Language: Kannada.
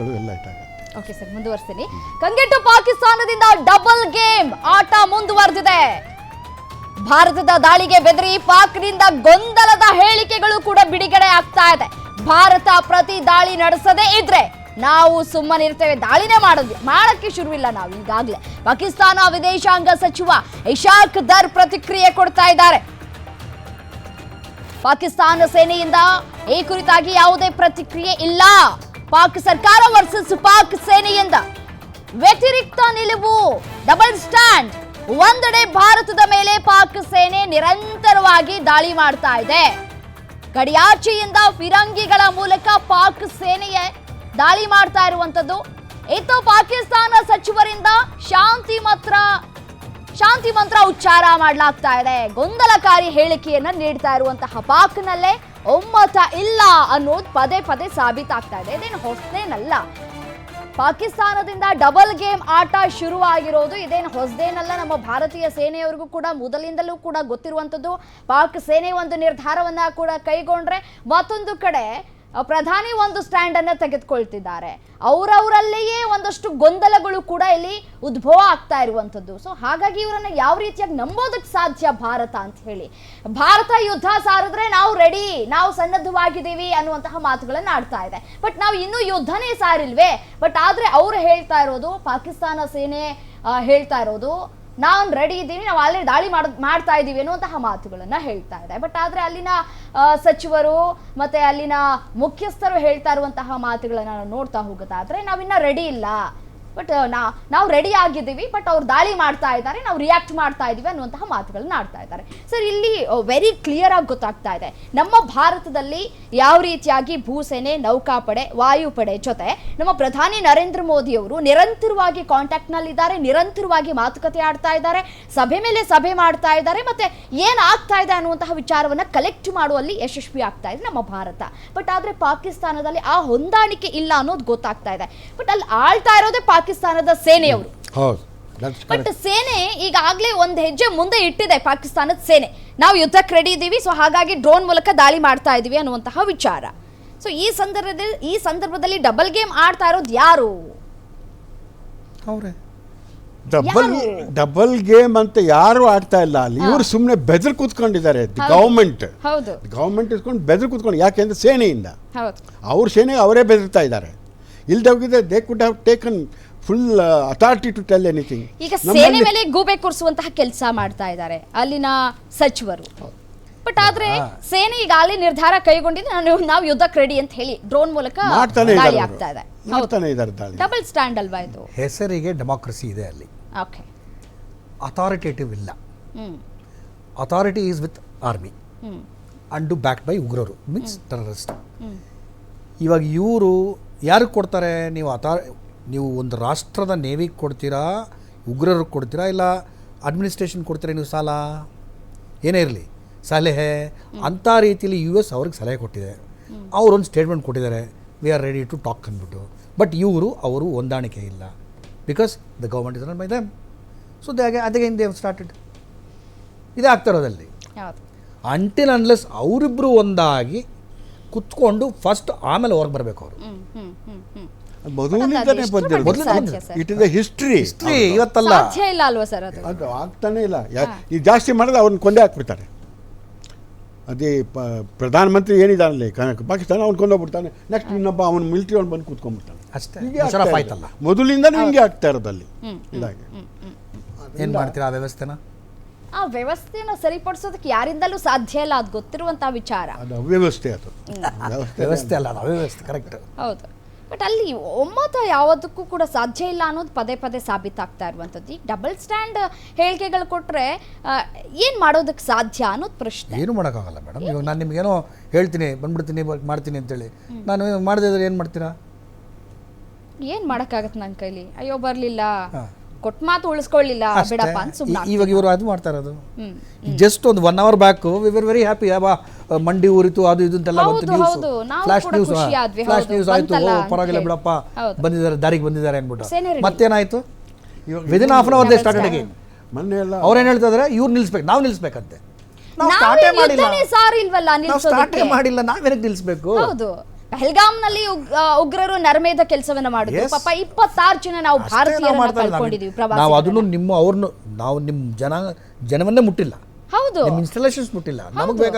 ಎಲ್ಲ ಓಕೆ ಸರ್ ಮುಂದುವರ್ಸ್ತೀನಿ. ಕಂಗೆಟ್ಟು ಪಾಕಿಸ್ತಾನದಿಂದ ಡಬಲ್ ಗೇಮ್ ಆಟ ಮುಂದುವರೆದಿದೆ. ಭಾರತದ ದಾಳಿಗೆ ಬೆದರಿ ಪಾಕ್ನಿಂದ ಗೊಂದಲದ ಹೇಳಿಕೆಗಳು ಕೂಡ ಬಿಡುಗಡೆ ಆಗ್ತಾ ಇದೆ. ಭಾರತ ಪ್ರತಿ ದಾಳಿ ನಡೆಸದೇ ಇದ್ರೆ ನಾವು ಸುಮ್ಮನಿರ್ತೇವೆ ದಾಳಿನೇ ಮಾಡೋದು ಮಾಡಕ್ಕೆ ಶುರುವಿಲ್ಲ ನಾವು ಈಗಾಗಲೇ. ಪಾಕಿಸ್ತಾನ ವಿದೇಶಾಂಗ ಸಚಿವ ಇಶಾಕ್ ದರ್ ಪ್ರತಿಕ್ರಿಯೆ ಕೊಡ್ತಾ ಇದ್ದಾರೆ. ಪಾಕಿಸ್ತಾನ ಸೇನೆಯಿಂದ ಈ ಕುರಿತಾಗಿ ಯಾವುದೇ ಪ್ರತಿಕ್ರಿಯೆ ಇಲ್ಲ. ಪಾಕ್ ಸರ್ಕಾರ ವರ್ಸಸ್ ಪಾಕ್ ಸೇನೆಯಿಂದ ವ್ಯತಿರಿಕ್ತ ನಿಲುವು ಡಬಲ್ ಸ್ಟ್ಯಾಂಡ್ ಒಂದೆಡೆ ಭಾರತದ ಮೇಲೆ ಪಾಕ್ ಸೇನೆ ನಿರಂತರವಾಗಿ ದಾಳಿ ಮಾಡ್ತಾ ಇದೆ. ಗಡಿಯಾಚೆಯಿಂದ ಫಿರಂಗಿಗಳ ಮೂಲಕ ಪಾಕ್ ಸೇನೆಯ ದಾಳಿ ಮಾಡ್ತಾ ಇರುವಂತದ್ದು ಇತ್ತು ಪಾಕಿಸ್ತಾನ ಸಚಿವರಿಂದ ಶಾಂತಿ ಮಾತ್ರ, ಶಾಂತಿ ಮಂತ್ರ ಉಚ್ಚಾರ ಮಾಡಲಾಗ್ತಾ ಇದೆ. ಗೊಂದಲಕಾರಿ ಹೇಳಿಕೆಯನ್ನ ನೀಡ್ತಾ ಇರುವಂತಹ ಪಾಕ್ನಲ್ಲೇ ಒಮ್ಮತ ಇಲ್ಲ ಅನ್ನೋದು ಪದೇ ಪದೇ ಸಾಬೀತಾಗ್ತಾ ಇದೆ. ಇದೇನು ಹೊಸದೇನಲ್ಲ. ಪಾಕಿಸ್ತಾನದಿಂದ ಡಬಲ್ ಗೇಮ್ ಆಟ ಶುರುವಾಗಿರೋದು ಇದೇನು ಹೊಸದೇನಲ್ಲ. ನಮ್ಮ ಭಾರತೀಯ ಸೇನೆಯವರಿಗೂ ಕೂಡ ಮೊದಲಿಂದಲೂ ಕೂಡ ಗೊತ್ತಿರುವಂಥದ್ದು ಪಾಕ್ ಸೇನೆ ಒಂದು ನಿರ್ಧಾರವನ್ನ ಕೂಡ ಕೈಗೊಂಡ್ರೆ ಮತ್ತೊಂದು ಕಡೆ ಪ್ರಧಾನಿ ಒಂದು ಸ್ಟ್ಯಾಂಡ್ ಅನ್ನ ತೆಗೆದುಕೊಳ್ತಿದ್ದಾರೆ. ಅವರವರಲ್ಲಿಯೇ ಒಂದಷ್ಟು ಗೊಂದಲಗಳು ಕೂಡ ಇಲ್ಲಿ ಉದ್ಭವ ಆಗ್ತಾ ಇರುವಂಥದ್ದು. ಸೊ ಹಾಗಾಗಿ ಇವರನ್ನ ಯಾವ ರೀತಿಯಾಗಿ ನಂಬೋದಕ್ಕೆ ಸಾಧ್ಯ ಭಾರತ ಅಂತ ಹೇಳಿ. ಭಾರತ ಯುದ್ಧ ಸಾರಿದ್ರೆ ನಾವು ರೆಡಿ ನಾವು ಸನ್ನದ್ಧವಾಗಿದ್ದೀವಿ ಅನ್ನುವಂತಹ ಮಾತುಗಳನ್ನ ಆಡ್ತಾ ಇದೆ. ಬಟ್ ನಾವು ಇನ್ನೂ ಯುದ್ಧನೇ ಸಾರಿಲ್ವೇ? ಬಟ್ ಆದ್ರೆ ಅವ್ರು ಹೇಳ್ತಾ ಇರೋದು, ಪಾಕಿಸ್ತಾನ ಸೇನೆ ಹೇಳ್ತಾ ಇರೋದು ನಾನು ರೆಡಿ ಇದ್ದೀನಿ, ನಾವು ಆಲ್ರೆಡಿ ದಾಳಿ ಮಾಡ್, ಮಾಡ್ತಾ ಇದ್ದೀವಿ ಅನ್ನುವಂತಹ ಮಾತುಗಳನ್ನ ಹೇಳ್ತಾ ಇದೆ. ಬಟ್ ಆದ್ರೆ ಅಲ್ಲಿನ ಸಚಿವರು ಮತ್ತೆ ಅಲ್ಲಿನ ಮುಖ್ಯಸ್ಥರು ಹೇಳ್ತಾ ಇರುವಂತಹ ಮಾತುಗಳನ್ನ ನಾವು ನೋಡ್ತಾ ಹೋಗೋದಾದ್ರೆ ನಾವಿನ್ನ ರೆಡಿ ಇಲ್ಲ. ಬಟ್ ನಾ, ನಾವು ರೆಡಿ ಆಗಿದ್ದೀವಿ ಬಟ್ ಅವ್ರು ದಾಳಿ ಮಾಡ್ತಾ ಇದ್ದಾರೆ, ನಾವು ರಿಯಾಕ್ಟ್ ಮಾಡ್ತಾ ಇದ್ದೀವಿ ಅನ್ನುವಂತಹ ಮಾತುಗಳನ್ನ ಆಡ್ತಾ ಇದ್ದಾರೆ. ಸರ್ ಇಲ್ಲಿ ವೆರಿ ಕ್ಲಿಯರ್ ಆಗಿ ಗೊತ್ತಾಗ್ತಾ ಇದೆ. ನಮ್ಮ ಭಾರತದಲ್ಲಿ ಯಾವ ರೀತಿಯಾಗಿ ಭೂಸೇನೆ, ನೌಕಾಪಡೆ, ವಾಯುಪಡೆ ಜೊತೆ ನಮ್ಮ ಪ್ರಧಾನಿ ನರೇಂದ್ರ ಮೋದಿ ಅವರು ನಿರಂತರವಾಗಿ ಕಾಂಟ್ಯಾಕ್ಟ್ ನಲ್ಲಿದ್ದಾರೆ, ನಿರಂತರವಾಗಿ ಮಾತುಕತೆ ಆಡ್ತಾ ಇದ್ದಾರೆ, ಸಭೆ ಮೇಲೆ ಸಭೆ ಮಾಡ್ತಾ ಇದ್ದಾರೆ, ಮತ್ತೆ ಏನಾಗ್ತಾ ಇದೆ ಅನ್ನುವಂತಹ ವಿಚಾರವನ್ನ ಕಲೆಕ್ಟ್ ಮಾಡುವಲ್ಲಿ ಯಶಸ್ವಿ ಆಗ್ತಾ ಇದೆ ನಮ್ಮ ಭಾರತ. ಬಟ್ ಆದ್ರೆ ಪಾಕಿಸ್ತಾನದಲ್ಲಿ ಆ ಹೊಂದಾಣಿಕೆ ಇಲ್ಲ ಅನ್ನೋದು ಗೊತ್ತಾಗ್ತಾ ಇದೆ. ಬಟ್ ಅಲ್ಲಿ ಆಳ್ತಾ ಇರೋದೇ ಪಾಕಿಸ್ತಾನದ ಸೇನೆಯವರು. ಹೌದು. ಬಟ್ ಸೇನೆ ಈಗಾಗಲೇ ಒಂದು ಹೆಜ್ಜೆ ಮುಂದೆ ಇಟ್ಟಿದೆ ಪಾಕಿಸ್ತಾನದ ಸೇನೆ. ನಾವು ಯುದ್ಧಕ್ಕೆ ರೆಡಿ ಇದ್ದೀವಿ ಸೊ ಹಾಗಾಗಿ ಡ್ರೋನ್ ಮೂಲಕ ದಾಳಿ ಮಾಡ್ತಾ ಇದೀವಿ ಅನ್ನುವಂತಹ ವಿಚಾರ. ಸೊ ಈ ಸಂದರ್ಭದಲ್ಲಿ ಈ ಸಂದರ್ಭದಲ್ಲಿ ಡಬಲ್ ಗೇಮ್ ಆಡ್ತಾ ಇರೋದು ಯಾರು? ಅವರೇ. ಡಬಲ್ ಡಬಲ್ ಗೇಮ್ ಅಂತ ಯಾರು ಆಡ್ತಾ ಇಲ್ಲ. ಅಲ್ಲಿ ಇವರು ಸುಮ್ಮನೆ ಬೆದರ್ ಕೂತ್ಕೊಂಡಿದ್ದಾರೆ. ಗೌರ್ಮೆಂಟ್ ಹೌದು. ಗೌರ್ಮೆಂಟ್ ಇಟ್ಕೊಂಡು ಬೆದರ್ ಕೂತ್ಕೊಂಡು ಯಾಕೆಂದ್ರೆ ಸೇನೆಯಿಂದ. ಹೌದು. ಅವ್ರ ಸೇನೆ ಅವರೇ ಬೆದರ್ತಾ ಇದ್ದಾರೆ. ಇಲ್ದೋಗಿದ್ರೆ they could have taken full authority to tell anything ಈಗ ಸೇನೆ ಮೇಲೆ ಗೂಬೆ ಕೂರಿಸುವಂತಹ ಕೆಲಸ ಮಾಡ್ತಾ ಇದ್ದಾರೆ ಅಲ್ಲಿನ ಸಚಿವರು. ಬಟ್ ಆದ್ರೆ ಸೇನೆ ಈಗಾಗಲೇ ನಿರ್ಧಾರ ಕೈಗೊಂಡಿದೆ ನಾನು ನಾವು ಯುದ್ಧಕ್ಕೆ ರೆಡಿ ಅಂತ ಹೇಳಿ ಡ್ರೋನ್ ಮೂಲಕ ದಾಳಿ ಆಗ್ತಾ ಇದೆ. ಮಾಡ್ತಾನೆ ಇದ್ದಾರೆ ದಾಳಿ. ಡಬಲ್ ಸ್ಟ್ಯಾಂಡ್ ಅಲ್ವಾ ಇದು? ಹೆಸರಿಗೆ ಡೆಮಾಕ್ರಸಿ ಇದೆ ಅಲ್ಲಿ. ಓಕೆ ಅಥಾರಿಟೇಟಿವ್ ಇಲ್ಲ. Authority is with army and back backed by ಉಗ್ರರು ಮೀನ್ಸ್ ಟೆರರಿಸ್ಟ್ ಇವಾಗ ಇವರು ಯಾರಿಗೆ ಕೊಡ್ತಾರೆ? ನೀವು ಅಥಾ ನೀವು ಒಂದು ರಾಷ್ಟ್ರದ ನೇವಿಗೆ ಕೊಡ್ತೀರಾ ಉಗ್ರರಿಗೆ ಕೊಡ್ತೀರಾ ಇಲ್ಲ ಅಡ್ಮಿನಿಸ್ಟ್ರೇಷನ್ ಕೊಡ್ತೀರಾ ನೀವು ಸಾಲ? ಏನೇ ಇರಲಿ ಸಲಹೆ. ಅಂಥ ರೀತಿಯಲ್ಲಿ ಯು ಎಸ್ ಅವ್ರಿಗೆ ಸಲಹೆ ಕೊಟ್ಟಿದೆ. ಅವರೊಂದು ಸ್ಟೇಟ್ಮೆಂಟ್ ಕೊಟ್ಟಿದ್ದಾರೆ we are ready to talk ಅಂದ್ಬಿಟ್ಟು. ಬಟ್ ಇವರು ಅವರು ಹೊಂದಾಣಿಕೆ ಇಲ್ಲ. Because the government is not by them so they ಅದಕ್ಕೆ ಹಿಂದೆ ಸ್ಟಾರ್ಟೆಡ್ ಇದೇ ಆಗ್ತಾ ಇರೋದಲ್ಲಿ ಅಂಟಿಲ್ ಅನ್ಲೆಸ್ ಅವರಿಬ್ಬರು ಒಂದಾಗಿ ಕುತ್ಕೊಂಡು ಫಸ್ಟ್ ಆಮೇಲೆ ಹೊರಗೆ ಬರಬೇಕು ಅವರು. ಬಂದಿರೋದು? ಇಟ್ ಇಸ್ ಹಿಸ್ಟ್ರಿ ಹಿಸ್ಟ್ರಿ ಇವತ್ತಲ್ಲ. ಸಾಧ್ಯ ಇಲ್ಲ ಅಲ್ವಾ ಸರ್ ಅದು? ಅದು ಆಗ್ತಾನೆ ಇಲ್ಲ. ಯಾ- ಈ ಜಾಸ್ತಿ ಮಾಡಿದ್ರೆ ಅವ್ರನ್ನ ಕೊಂದೇ ಹಾಕ್ಬಿಡ್ತಾರೆ. ಅದೇ ಪ- ಪ್ರಧಾನಮಂತ್ರಿ ಏನಿದ್ದಾನಲ್ಲಿ ಪಾಕಿಸ್ತಾನ ಅವ್ನು ಕೊಂದೋಗ್ಬಿಡ್ತಾನೆ. ನೆಕ್ಸ್ಟ್ ಇನ್ನೊಬ್ಬ ಅವನು ಮಿಲಿಟರಿ ಅವ್ನು ಬಂದು ಕೂತ್ಕೊಂಡ್ಬಿಡ್ತಾನೆ. ಅಷ್ಟೇ. ಆಯ್ತಲ್ಲ. ಮೊದಲಿಂದನೂ ಹಿಂಗೆ ಆಗ್ತಾ ಇರೋದಲ್ಲಿ ಇದಾಗಿ. ಏನು ಮಾಡ್ತೀರಾ ಆ ವ್ಯವಸ್ಥೆನ? ಆ ವ್ಯವಸ್ಥೆನ ಸರಿಪಡಿಸೋದಕ್ಕೆ ಯಾರಿಂದಲೂ ಸಾಧ್ಯ ಇಲ್ಲ ಅದು ಗೊತ್ತಿರುವಂತಹ ವಿಚಾರ. ಅದು ಅವ್ಯವಸ್ಥೆ ಅದು. ವ್ಯವಸ್ಥೆ ವ್ಯವಸ್ಥೆ ಅಲ್ಲ ಅದು ಅವ್ಯವಸ್ಥೆ ಕರೆಕ್ಟ್ ಹೌದು. ಬಟ್ ಅಲ್ಲಿ ಒಮ್ಮತ ಯಾವುದಕ್ಕೂ ಕೂಡ ಸಾಧ್ಯ ಇಲ್ಲ ಅನ್ನೋದು ಪದೇ ಪದೇ ಸಾಬೀತಾಗ್ತಾ ಇರುವಂಥದ್ದು. ಈ ಡಬಲ್ ಸ್ಟ್ಯಾಂಡ್ ಹೇಳಿಕೆಗಳು ಕೊಟ್ಟರೆ ಏನು ಮಾಡೋದಕ್ಕೆ ಸಾಧ್ಯ ಅನ್ನೋದು ಪ್ರಶ್ನೆ. ಏನು ಮಾಡೋಕ್ಕಾಗಲ್ಲ ಮೇಡಮ್. ಇವಾಗ ನಾನು ನಿಮಗೇನೋ ಹೇಳ್ತೀನಿ ಬಂದ್ಬಿಡ್ತೀನಿ ಬ- ಮಾಡ್ತೀನಿ ಅಂತೇಳಿ. ನಾನು ಮಾಡದೇ ಇದ್ರೆ ಏನು ಮಾಡ್ತೀರಾ? ಏನು ಮಾಡೋಕ್ಕಾಗತ್ತೆ ನನ್ನ ಕೈಲಿ? ಅಯ್ಯೋ ಬರಲಿಲ್ಲ. ಕೊಟ್ಟ ಮಾತು ಉಳಿಸ್ಕೊಳ್ಳಿಲ್ಲ ಅಷ್ಟೇ. ಬಿಡಪ್ಪ ಅಂತ ಸುಮ್ಮನೆ ಈ- ಇವಾಗ ಇವರು ಅದು ಮಾಡ್ತಾ ಇರೋದು. ಹ್ಮ್ ಜಸ್ಟ್ ಒಂದು one hour back we were very happy ಅವ ಮಂಡಿ ಊರಿತು ಅದು ಇದು ಅಂತೆಲ್ಲ ಬಂತು news flash news flash news ಆಯ್ತು ಪರವಾಗಿಲ್ಲ. ಬಿಡಪ್ಪ. ಬಂದಿದ್ದಾರೆ ದಾರಿಗೆ ಬಂದಿದ್ದಾರೆ ಅಂದ್ಬಿಟ್ಟು. ಮತ್ತೇನಾಯ್ತು? Within half an hour they started again ಮೊನ್ನೆ ಎಲ್ಲ ಅವ್ರೇನು ಹೇಳ್ತಾ ಇದಾರೆ? ಇವ್ರು ನಿಲ್ಲಿಸ್ಬೇಕು ನಾವು ನಿಲ್ಲಿಸ್ಬೇಕಂತೆ ನಾವು ಸ್ಟಾರ್ಟೇ ಮಾಡಿಲ್ಲ. ನಾವು ಸ್ಟಾರ್ಟೇ ಮಾಡಿಲ್ಲ ನಾವೇನಕ್ಕೆ ನಿಲ್ಲಿಸ್ಬೇಕು ಹೌದು. ಪಹಲ್ಗಾಮ್ನಲ್ಲಿ ಉಗ್- ಉಗ್ರರು ನರ್ಮೇದ ಕೆಲಸವನ್ನ ಮಾಡಿದ್ರು. ಪಾಪ ಇಪ್ಪತ್ತಾರು ಜನ ನಾವು ಭಾರತೀಯ ಭಾರತೀಯರನ್ನ ಕಳ್ಕೊಂಡಿದೀವಿ ನಾವು- ನಾವು ಅದನ್ನು ನಿಮ್ಮ ಅವ್ರನ್ನು ನಾವು ನಿಮ್ಮ ಜನ ಜನವನ್ನೇ ಮುಟ್ಟಿಲ್ಲ. ಹೌದು. ಇನ್ಸ್ಟಾಲೇಷನ್ಸ್ ಮುಟ್ಟಿಲ್ಲ. ನಮಗೆ